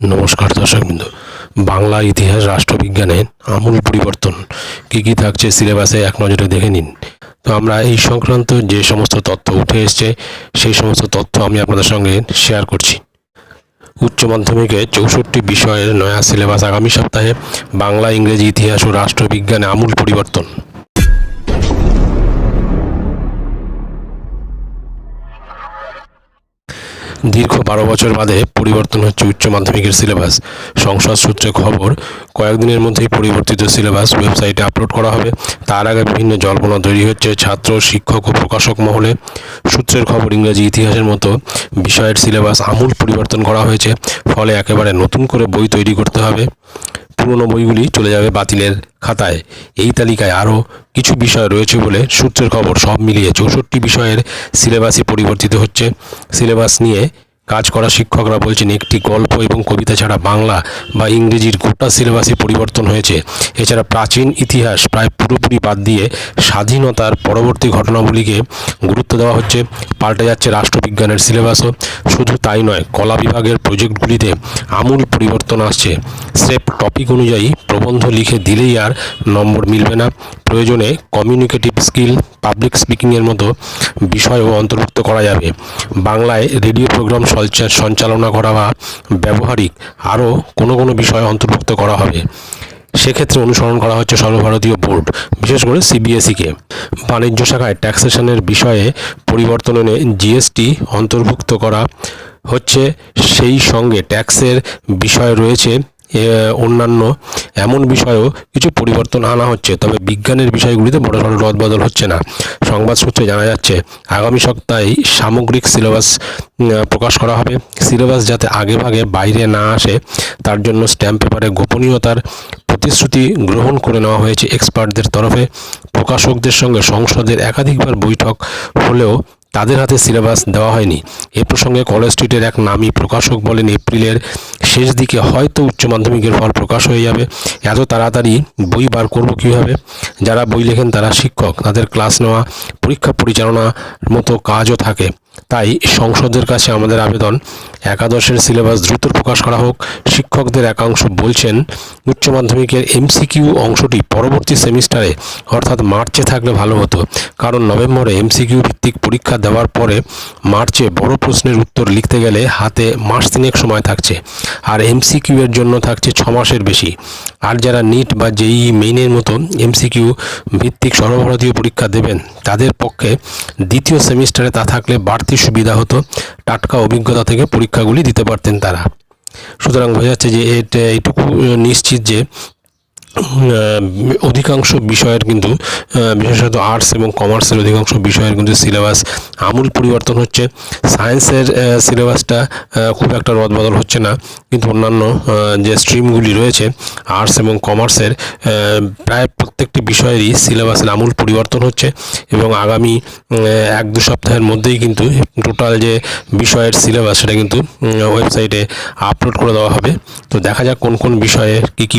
নমস্কার দর্শকবৃন্দ বাংলা ইতিহাস রাষ্ট্রবিজ্ঞানে আমূল পরিবর্তন। কী কী থাকছে সিলেবাসে এক নজরে দেখে নিন। তো আমরা এই সংক্রান্ত যে সমস্ত তথ্য উঠে এসছে, সেই সমস্ত তথ্য আমি আপনাদের সঙ্গে শেয়ার করছি। উচ্চ মাধ্যমিকে চৌষট্টি বিষয়ের নয়া সিলেবাস আগামী সপ্তাহে বাংলা, ইংরেজি ইতিহাস ও রাষ্ট্রবিজ্ঞানে আমূল পরিবর্তন। দীর্ঘ বারো বছর বাদে পরিবর্তন হচ্ছে উচ্চ মাধ্যমিকের সিলেবাস। সংসদ সূত্রে খবর, কয়েকদিনের মধ্যেই পরিবর্তিত সিলেবাস ওয়েবসাইটে আপলোড করা হবে। তার আগে বিভিন্ন জল্পনা তৈরি হচ্ছে ছাত্র, শিক্ষক ও প্রকাশক মহলে। সূত্রের খবর, ইংরেজি ইতিহাসের মতো বিষয়ের সিলেবাস আমূল পরিবর্তন করা হয়েছে, ফলে একেবারে নতুন করে বই তৈরি করতে হবে। পুরনো বইগুলি চলে যাবে বাতিলের খাতায়। এই তালিকায় আরও কিছু বিষয় রয়েছে বলে সূত্রের খবর। সব মিলিয়ে চৌষট্টি বিষয়ের সিলেবাসই পরিবর্তিত হচ্ছে। সিলেবাস নিয়ে কাজ করা শিক্ষকরা বলছেন, একটি গল্প এবং কবিতা ছাড়া বাংলা বা ইংরেজির গোটা সিলেবাসই পরিবর্তন হয়েছে। এছাড়া প্রাচীন ইতিহাস প্রায় পুরোপুরি বাদ দিয়ে স্বাধীনতার পরবর্তী ঘটনাবলীকে গুরুত্ব দেওয়া হচ্ছে। পাল্টে যাচ্ছে রাষ্ট্রবিজ্ঞানের সিলেবাসও। শুধু তাই নয়, কলা বিভাগের প্রজেক্টগুলিতে আমূল পরিবর্তন আসছে। স্রেফ টপিক অনুযায়ী প্রবন্ধ লিখে দিলেই আর নম্বর মিলবে না। প্রয়োজনে কমিউনিকেটিভ স্কিল, পাবলিক স্পিকিংয়ের মতো বিষয়ও অন্তর্ভুক্ত করা যাবে। বাংলায় রেডিও প্রোগ্রাম সঞ্চা- সঞ্চালনা করা বা ব্যবহারিক আরও কোনো কোনো বিষয় অন্তর্ভুক্ত করা হবে। সেক্ষেত্রে অনুসরণ করা হচ্ছে সর্বভারতীয় বোর্ড, বিশেষ করে সিবিএসইকে। বাণিজ্য শাখায় ট্যাক্সেশনের বিষয়ে পরিবর্তন এনে জিএসটি অন্তর্ভুক্ত করা হচ্ছে। সেই সঙ্গে ট্যাক্সের বিষয় রয়েছে অন্যান্য এমন বিষয়েও কিছু পরিবর্তন আনা হচ্ছে, তবে বিজ্ঞানের বিষয়গুলিতে বড় সড়ো রদবদল হচ্ছে না। সংবাদ সূত্রে জানা যাচ্ছে, আগামী সপ্তাহে সামগ্রিক সিলেবাস প্রকাশ করা হবে। সিলেবাস যাতে আগে ভাগে বাইরে না আসে, তার জন্য স্ট্যাম্প পেপারে গোপনীয়তার প্রতিশ্রুতি গ্রহণ করে নেওয়া হয়েছে এক্সপার্টদের তরফে। প্রকাশকদের সঙ্গে সংসদের একাধিকবার বৈঠক হলেও তাদের হাতে সিলেবাস দেওয়া হয়নি। এ প্রসঙ্গে কলেজ স্ট্রিটের এক নামী প্রকাশক বলেন, এপ্রিলের শেষ দিকে হয়তো উচ্চ মাধ্যমিকের ফল প্রকাশ হয়ে যাবে। এত তাড়াতাড়ি বই বার করব কীভাবে? যারা বই লেখেন তারা শিক্ষক। তাদের ক্লাস নেওয়া, পরীক্ষা পরিচালনার মতো কাজও থাকে। তাই সংসদের কাছে আমাদের আবেদন। একাদশের সিলেবাস দ্রুত প্রকাশ করা হোক। শিক্ষকদের একাংশ বলছেন, উচ্চ মাধ্যমিকের এমসিকিউ অংশটি পরবর্তী সেমিস্টারে, অর্থাৎ মার্চে থাকলে ভালো হতো। কারণ নভেম্বরে এমসিকিউ ভিত্তিক পরীক্ষা দেওয়ার পরে মার্চে বড় প্রশ্নের উত্তর লিখতে গেলে হাতে মাস তিনেক সময় থাকছে। আর এমসিকিউ এর জন্য থাকছে ছ মাসের বেশি। আর যারা নিট বা জেই মেইনের মতো এমসিকিউ ভিত্তিক সর্বভারতীয় পরীক্ষা দেবেন তাদের পক্ষে দ্বিতীয় সেমিস্টারে তা থাকলে বাড়তি সুবিধা হতো। টাটকা অভিজ্ঞতা থেকে পরীক্ষাগুলি দিতে পারতেন তারা। সুতরাং বোঝা যাচ্ছে যে এটা এইটুকু নিশ্চিত যে অধিকাংশ বিষয়ের কিন্তু বিশেষত আর্টস এবং কমার্সের অধিকাংশ বিষয়ের কিন্তু সিলেবাস আমূল পরিবর্তন হচ্ছে। সায়েন্সের সিলেবাসটা খুব একটা রদবদল হচ্ছে না। কিন্তু অন্যান্য যে স্ট্রিমগুলি রয়েছে আর্টস এবং কমার্সের প্রায় প্রত্যেকটি বিষয়েরই সিলেবাসের আমূল পরিবর্তন হচ্ছে এবং আগামী এক দু সপ্তাহের মধ্যেই কিন্তু টোটাল যে বিষয়ের সিলেবাস সেটা কিন্তু ওয়েবসাইটে আপলোড করে দেওয়া হবে। তো দেখা যাক কোন কোন বিষয়ে কী কী